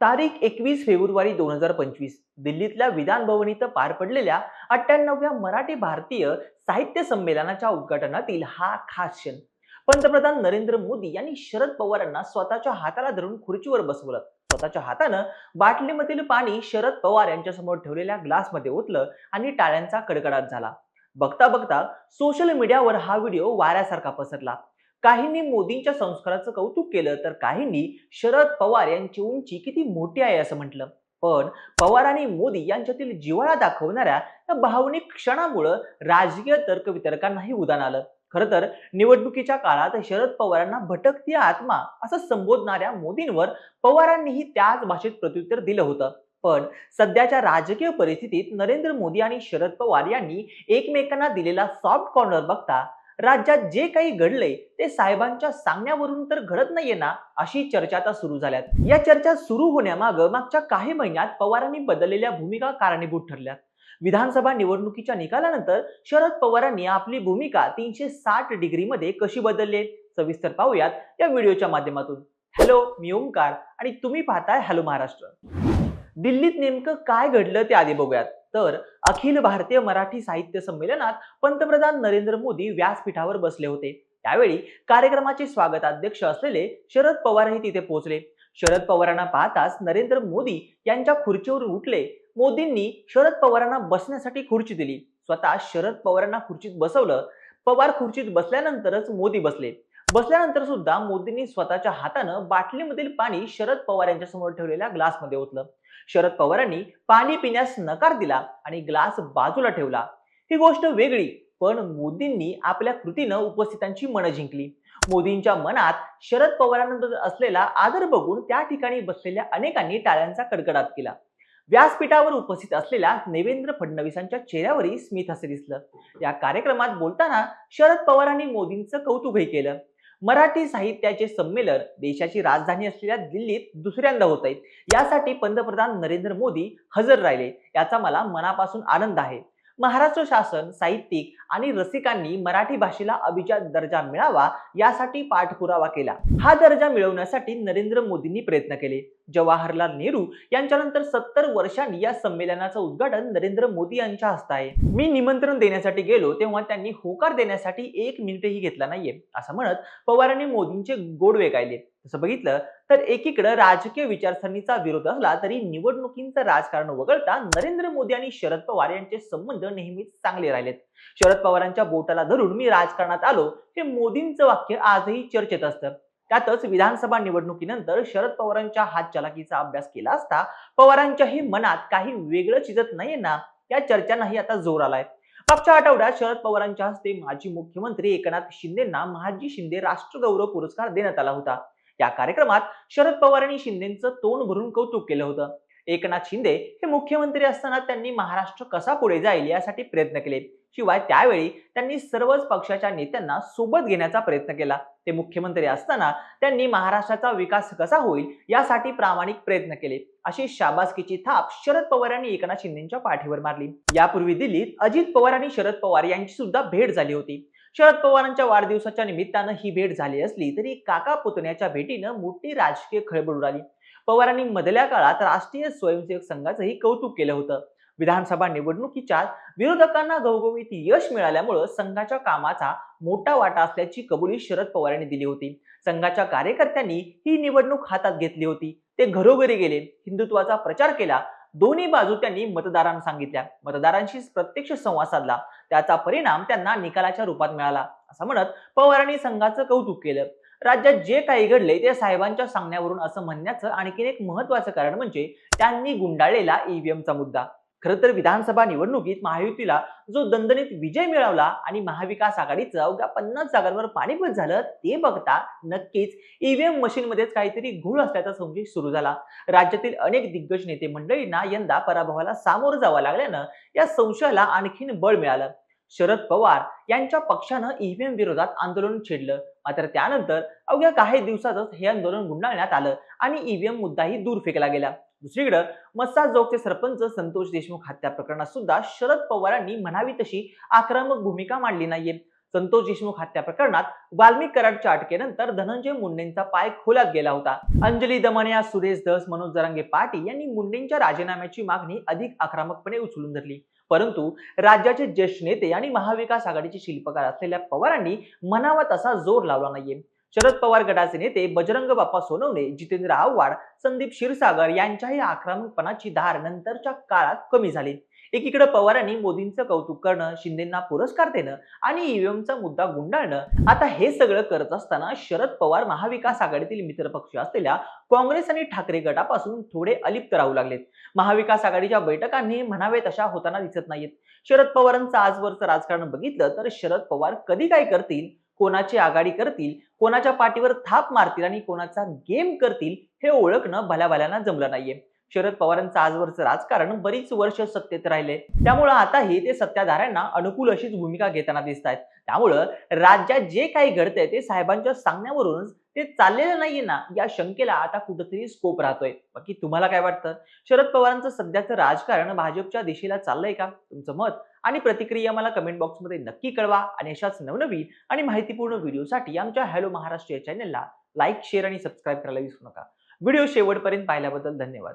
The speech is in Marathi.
तारीख एकवीस फेब्रुवारी दोन हजार पंचवीस. दिल्लीतल्या विधान भवन इथं पार पडलेल्या अठ्ठ्याण्णव्या मराठी भारतीय साहित्य संमेलनाच्या उद्घाटनातील हा खास क्षण. पंतप्रधान नरेंद्र मोदी यांनी शरद पवारांना स्वतःच्या हाताला धरून खुर्चीवर बसवलं. स्वतःच्या हातानं बाटलीमधील पाणी शरद पवार यांच्यासमोर ठेवलेल्या ग्लासमध्ये ओतलं आणि टाळ्यांचा कडकडाट झाला. बघता बघता सोशल मीडियावर हा व्हिडिओ वाऱ्यासारखा पसरला. काहींनी मोदींच्या संस्काराचं कौतुक केलं तर काहींनी शरद पवार यांची उंची किती मोठी आहे असं म्हटलं. पण पवार आणि मोदी यांच्यातील जिव्हाळा दाखवणाऱ्या या भावनिक क्षणामुळं राजकीय तर्कवितर्कांनाही उदान आलं. खरं तर निवडणुकीच्या काळात शरद पवारांना भटकती आत्मा असं संबोधणाऱ्या मोदींवर पवारांनीही त्याच भाषेत प्रत्युत्तर दिलं होतं. पण सध्याच्या राजकीय परिस्थितीत नरेंद्र मोदी आणि शरद पवार यांनी एकमेकांना दिलेला सॉफ्ट कॉर्नर बघता राज्यात जे काही घडलंय ते साहेबांच्या सांगण्यावरून तर घडत नाहीये ना अशी चर्चा आता सुरू झाल्यात. या चर्चा सुरू होण्यामागं मागच्या काही महिन्यात पवारांनी बदललेल्या भूमिका कारणीभूत ठरल्यात. विधानसभा निवडणुकीच्या निकालानंतर शरद पवारांनी आपली भूमिका तीनशे साठ डिग्रीमध्ये कशी बदलली सविस्तर पाहूयात या व्हिडिओच्या माध्यमातून. हॅलो मी ओंकार आणि तुम्ही पाहताय हॅलो महाराष्ट्र. दिल्लीत नेमकं काय घडलं ते आधी बघूयात. तर अखिल भारतीय मराठी साहित्य संमेलनात पंतप्रधान नरेंद्र मोदी व्यासपीठावर बसले होते. त्यावेळी कार्यक्रमाचे स्वागताध्यक्ष असलेले शरद पवारही तिथे पोहोचले. शरद पवारांना पाहताच नरेंद्र मोदी यांच्या खुर्चीवर उठले. मोदींनी शरद पवारांना बसण्यासाठी खुर्ची दिली. स्वतः शरद पवारांना खुर्चीत बसवलं. पवार खुर्चीत बसल्यानंतरच मोदी बसले. बसल्यानंतर सुद्धा मोदींनी स्वतःच्या हातानं बाटलीमधील पाणी शरद पवार यांच्या समोर ठेवलेल्या ग्लासमध्ये ओतलं. शरद पवारांनी पाणी पिण्यास नकार दिला आणि ग्लास बाजूला ठेवला. ही गोष्ट वेगळी पण मोदींनी आपल्या कृतीनं उपस्थितांची मनं जिंकली. मोदींच्या मनात शरद पवारांनंतर असलेला आदर बघून त्या ठिकाणी बसलेल्या अनेकांनी टाळ्यांचा कडकडाट केला. व्यासपीठावर उपस्थित असलेल्या देवेंद्र फडणवीसांच्या चेहऱ्यावरही स्मित असे दिसलं. या कार्यक्रमात बोलताना शरद पवारांनी मोदींचं कौतुकही केलं. मराठी साहित्याचे संमेलन देशाची राजधानी असलेल्या दिल्लीत दुसऱ्यांदा होत आहे यासाठी पंतप्रधान नरेंद्र मोदी हजर राहिले. याचा मला मनापासून आनंद आहे. महाराष्ट्र शासन साहित्यिक आणि रसिकांनी मराठी भाषेला अभिजात दर्जा मिळावा यासाठी पाठपुरावा केला. हा दर्जा मिळवण्यासाठी नरेंद्र मोदींनी प्रयत्न केले. जवाहरलाल नेहरू यांच्यानंतर सत्तर वर्षांनी या संमेलनाचं उद्घाटन नरेंद्र मोदी यांच्या हस्ते आहे. मी निमंत्रण देण्यासाठी गेलो तेव्हा त्यांनी होकार देण्यासाठी एक मिनिटही घेतला नाहीये असं म्हणत पवारांनी मोदींचे गोडवे गायले. तसं बघितलं तर एकीकडे राजकीय विचारसरणीचा विरोध असला तरी निवडणुकींचं राजकारण वगळता नरेंद्र मोदी आणि शरद पवार यांचे संबंध नेहमीच चांगले राहिलेत. शरद पवारांच्या बोटाला धरून मी राजकारणात आलो हे मोदींचं वाक्य आजही चर्चेत असतं. त्यातच विधानसभा निवडणुकीनंतर शरद पवारांच्या हातचलाकीचा अभ्यास केला असता पवारांच्याही मनात काही वेगळं चिजत नाहीये ना या चर्चांनाही आता जोर आलाय. मागच्या आठवड्यात शरद पवारांच्या हस्ते माजी मुख्यमंत्री एकनाथ शिंदेना महाजी शिंदे राष्ट्रगौरव पुरस्कार देण्यात आला होता. या कार्यक्रमात शरद पवार आणि शिंदेचं तोंड भरून कौतुक केलं होतं. एकनाथ शिंदे हे मुख्यमंत्री असताना त्यांनी महाराष्ट्र कसा पुढे जाईल यासाठी प्रयत्न केले. शिवाय त्यावेळी त्यांनी सर्वच पक्षाच्या नेत्यांना सोबत घेण्याचा प्रयत्न केला. ते मुख्यमंत्री असताना त्यांनी महाराष्ट्राचा विकास कसा होईल यासाठी प्रामाणिक प्रयत्न केले. अशी शाबासकीची थाप शरद पवार यांनी एकनाथ शिंदेच्या पाठीवर मारली. यापूर्वी दिल्लीत अजित पवार आणि शरद पवार यांची सुद्धा भेट झाली होती. शरद पवारांच्या वाढदिवसाच्या निमित्तानं ही भेट झाली असली तरी काका पुतण्याच्या भेटीनं मोठी राजकीय खळबळ उडाली. पवारांनी मधल्या काळात राष्ट्रीय स्वयंसेवक संघाचंही कौतुक केलं होतं. विधानसभा निवडणुकीच्या विरोधकांना घवघवीत यश मिळाल्यामुळं संघाच्या कामाचा मोठा वाटा असल्याची कबुली शरद पवार यांनी दिली होती. संघाच्या कार्यकर्त्यांनी ही निवडणूक हातात घेतली होती. ते घरोघरी गेले. हिंदुत्वाचा प्रचार केला. दोन्ही बाजू त्यांनी मतदारांना सांगितल्या. मतदारांशी प्रत्यक्ष संवाद साधला. त्याचा परिणाम त्यांना निकालाच्या रूपात मिळाला. असं म्हणत पवारांनी संघाचं कौतुक केलं. राज्यात जे काही घडले ते साहेबांच्या सांगण्यावरून असं म्हणण्याचं आणखीन एक महत्वाचं कारण म्हणजे त्यांनी गुंडाळलेला ईव्हीएमचा मुद्दा. खरं तर विधानसभा निवडणुकीत महायुतीला जो दणदणीत विजय मिळवला आणि महाविकास आघाडीचं अवघ्या पन्नास जागांवर पाणीपत झालं ते बघता नक्कीच ईव्हीएम मशीनमध्येच काहीतरी घोळ असल्याचा संशय सुरू झाला. राज्यातील अनेक दिग्गज नेते मंडळींना यंदा पराभवाला सामोरं जावं लागल्यानं या संशयाला आणखीन बळ मिळालं. शरद पवार यांच्या पक्षानं ईव्हीएम विरोधात आंदोलन छेडलं. मात्र त्यानंतर अवघ्या काही दिवसातच हे आंदोलन गुंडाळण्यात आलं आणि ईव्हीएम मुद्दाही दूर फेकला गेला. दुसरीकडे मस्साजोगचे सरपंच संतोष देशमुख हत्या प्रकरणात सुद्धा शरद पवारांनी म्हणावी तशी आक्रमक भूमिका मांडली नाहीये. संतोष देशमुख हत्या प्रकरणात वाल्मिक कराडच्या अटकेनंतर धनंजय मुंडेंचा पाय खोलात गेला होता. अंजली दमनिया सुरेश धस मनोज जरांगे पाटील यांनी मुंडेंच्या राजीनाम्याची मागणी अधिक आक्रमकपणे उचलून धरली. परंतु राज्याचे ज्येष्ठ नेते आणि महाविकास आघाडीचे शिल्पकार असलेल्या पवारांनी म्हणावा तसा जोर लावला नाहीये. शरद पवार गटाचे नेते बजरंग बाप्पा सोनवणे जितेंद्र आव्हाड संदीप क्षीरसागर यांच्याही आक्रमकपणाची धार नंतरच्या काळात कमी झाली. एकीकडे पवारांनी मोदींचं कौतुक करणं शिंदेना पुरस्कार देणं आणि ईव्हीएमचा मुद्दा गुंडाळणं आता हे सगळं करत असताना शरद पवार महाविकास आघाडीतील मित्रपक्ष असलेल्या काँग्रेस आणि ठाकरे गटापासून थोडे अलिप्त राहू लागलेत. महाविकास आघाडीच्या बैठकांनी म्हणावे तशा होताना दिसत नाहीत शरद पवारांचं आजवरचं राजकारण बघितलं तर शरद पवार कधी काय करतील कोणाची आघाडी करतील कोणाच्या पाठीवर थाप मारतील आणि कोणाचा गेम करतील हे ओळखणं भल्याभल्यांना जमलं नाहीये. शरद पवारांचं आजवरचं राजकारण बरीच वर्ष सत्तेत राहिले. त्यामुळं आताही ते सत्ताधाऱ्यांना अनुकूल अशीच भूमिका घेताना दिसत आहेत त्यामुळं राज्यात जे काही घडतंय ते साहेबांच्या सांगण्यावरूनच ते चाललेलं नाहीये ना या शंकेला आता कुठंतरी स्कोप राहतोय. बाकी तुम्हाला काय वाटतं? शरद पवारांचं सध्याचं राजकारण भाजपच्या दिशेला चाललंय का? तुमचं मत आणि प्रतिक्रिया मला कमेंट बॉक्समध्ये नक्की कळवा आणि अशाच नवनवीन आणि माहितीपूर्ण व्हिडिओसाठी आमच्या हॅलो महाराष्ट्र या चॅनलला लाईक शेअर आणि सबस्क्राईब करायला विसरू नका. व्हिडिओ शेवटपर्यंत पाहिल्याबद्दल धन्यवाद.